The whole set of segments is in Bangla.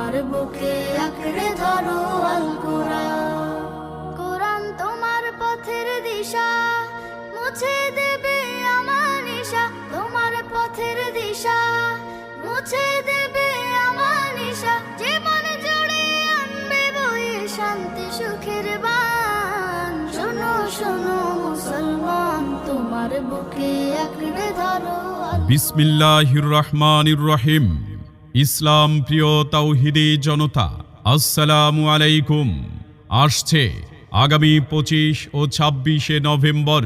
তোমার বুকে আঁকড়ে ধরো আল কোরআন তোমার পথের দিশা, মুছে দেবে আমার নিশা। তোমার পথের দিশা, মুছে দেবে আমার নিশা। জীবন জুড়ে আনবে বয়ে শান্তি, সুখের বান। শোনো শোনো মুসলমান, তোমার বুকে আঁকড়ে ধরো বিসমিল্লাহির রহমানির রহিম। ইসলাম প্রিয় তাওহিদি জনতা, আসসালামু আলাইকুম। আসছে আগামী পঁচিশ ও ছাব্বিশে নভেম্বর,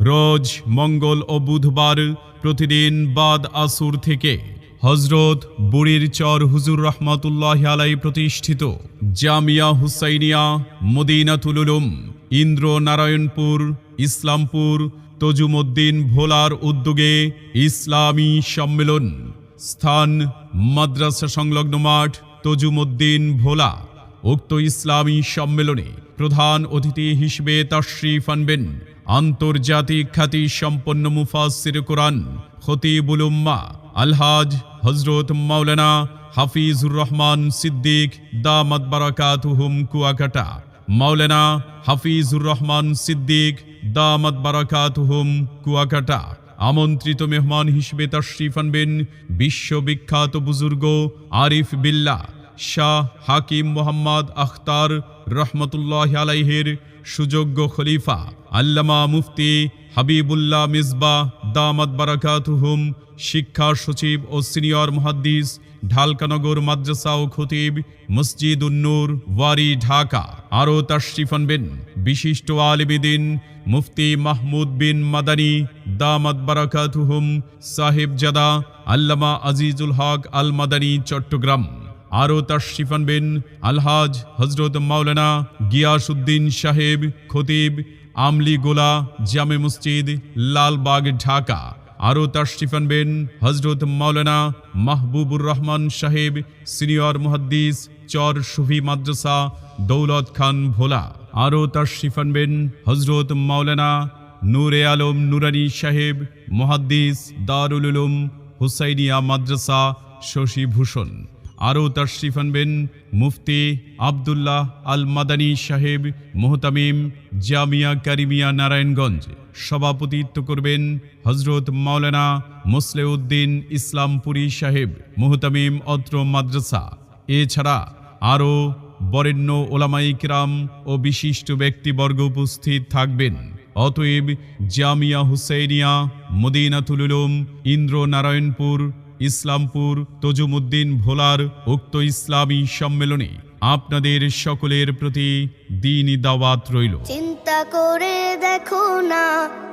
রোজ মঙ্গল ও বুধবার প্রতিদিন বাদ আসুর থেকে হজরত বুড়ির চর হুজুর রহমতুল্লাহ আলাই প্রতিষ্ঠিত জামিয়া হুসাইনিয়া মদিনাতুলুম ইন্দ্র নারায়ণপুর ইসলামপুর, তজুমুদ্দিন ভোলার উদ্যোগে ইসলামী সম্মেলন স্থান মাদ্রাসা সংলগ্ন মাঠ তজুমুদ্দিন ভোলা। উক্ত ইসলামী সম্মেলনে প্রধান অতিথি হিসেবে তশরিফ আনবেন আন্তর্জাতিক খ্যাতি সম্পন্ন মুফাসির কোরআন খতিবুল উম্মা আলহাজ হজরত মাওলানা হাফিজুর রহমান সিদ্দিক দামাত বারাকাতুহুম কুয়াকাটা, মাওলানা হাফিজুর রহমান সিদ্দিক দামাত বারাকাতুহুম কুয়াকাটা। আমন্ত্রিত মেহমান হিসেবে তশরিফ আনবেন বিশ্ববিখ্যাত বুজুর্গ আরিফ বিল্লা, শাহ হাকিম মোহাম্মদ আখতার রহমতুল্লাহ আলাইহের সুযোগ্য খলিফা, আল্লামা মুফতি হাবিবুল্লাহ মিসবা দামাত বারাকাতুহুম, শিক্ষা সচিব ও সিনিয়র মুহাদ্দিস ঢালকানগর মাদ্রাসা ও খতিব মসজিদ উন্নুর ওয়ারি, ঢাকা। আরও তাশরিফ আনবেন বিশিষ্ট আলিবিদিন মুফতি মাহমুদ বিন মাদানী, দামাত বারাকাতুহুম, সাহেব জাদা, আল্লামা আজিজুল হক আল মাদানী চট্টগ্রাম। আরও তাশরিফ আনবেন আলহাজ হজরত মাওলানা গিয়াসউদ্দিন সাহেব, খতিব আমলি গোলা, জামে মসজিদ, লালবাগ, ঢাকা। আরও তাশরিফ আনবেন হজরত মাওলানা মাহবুবুর রহমান সাহেব, সিনিয়র মহাদ্দিস, চর সুফি মাদ্রাসা, দৌলত খান ভোলা। আরও তাশরিফ আনবেন হজরত মাওলানা নূরে আলম নুরানি সাহেব, মহাদ্দিস দারুল উলুম হুসাইনিয়া মাদ্রাসা শশীভূষণ। আরও তাশরিফ আনবেন মুফতি আবদুল্লাহ আল মাদানী সাহেব মোহতামিম জামিয়া কারিমিয়া নারায়ণগঞ্জ। সভাপতিত্ব করবেন হজরত মাওলানা মুসলেউদ্দিন ইসলামপুরি সাহেব মোহতামিম অত্র মাদ্রাসা। এছাড়া আরও বরেণ্য ওলামাই কিরাম ও বিশিষ্ট ব্যক্তিবর্গ উপস্থিত থাকবেন। অতএব জামিয়া হুসেইনিয়া, মদিনাতুল উলুম ইন্দ্র নারায়ণপুর ইসলামপুর তজুমুদ্দিন ভোলার উক্ত ইসলামী সম্মেলনে আপনাদের সকলের প্রতি দিনই দাওয়াত রইল। চিন্তা করে দেখো না,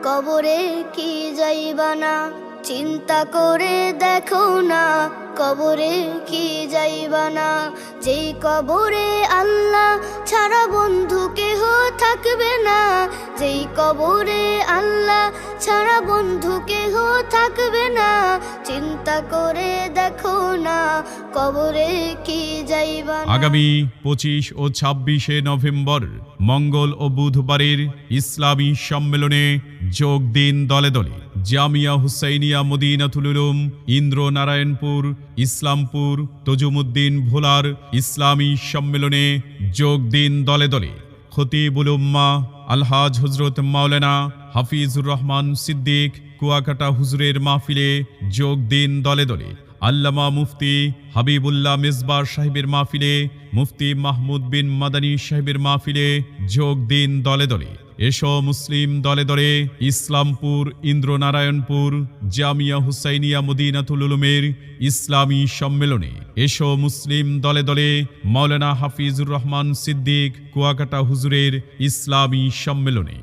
কবরে কি যাইবা না চিন্তা করে দেখো না, কবরে কি যাইবা না যেই কবরে আল্লাহ ছাড়া বন্ধু কেহ থাকবে না যেই কবরে আল্লাহ ছাড়া বন্ধু কেহ থাকবে না। চিন্তা করে দেখো না কবরে কি যাইবা আগামী পঁচিশ ও ছাব্বিশে নভেম্বর, মঙ্গল ও বুধবারের ইসলামী সম্মেলনে যোগ দিন দলে দলে। জামিয়া হুসাইনিয়া মদিনাতুল উলুম ইন্দ্র নারায়ণপুর ইসলামপুর, তজুমুদ্দিন ভোলার ইসলামী সম্মেলনে যোগ দিন দলে দলে। খতিবুল উম্মা আলহাজ হজরত মাওলানা হাফিজুর রহমান সিদ্দিক কুয়াকাটা হুজুরের মাহফিলে যোগ দিন দলে দলে। আল্লামা মুফতি হাবিবুল্লাহ মিসবার সাহেবের মাহফিলে, মুফতি মাহমুদ বিন মাদানী সাহেবের মাহফিলে যোগ দিন দলে দলে। এসো মুসলিম দলে দলে, ইসলামপুর, ইন্দ্রনারায়ণপুর, জামিয়া হুসাইনিয়া মদিনাতুল উলুমের ইসলামী সম্মেলনে। এসো মুসলিম দলে দলে, মাওলানা হাফিজুর রহমান সিদ্দিক কুয়াকাটা হুজুরের ইসলামী সম্মেলনে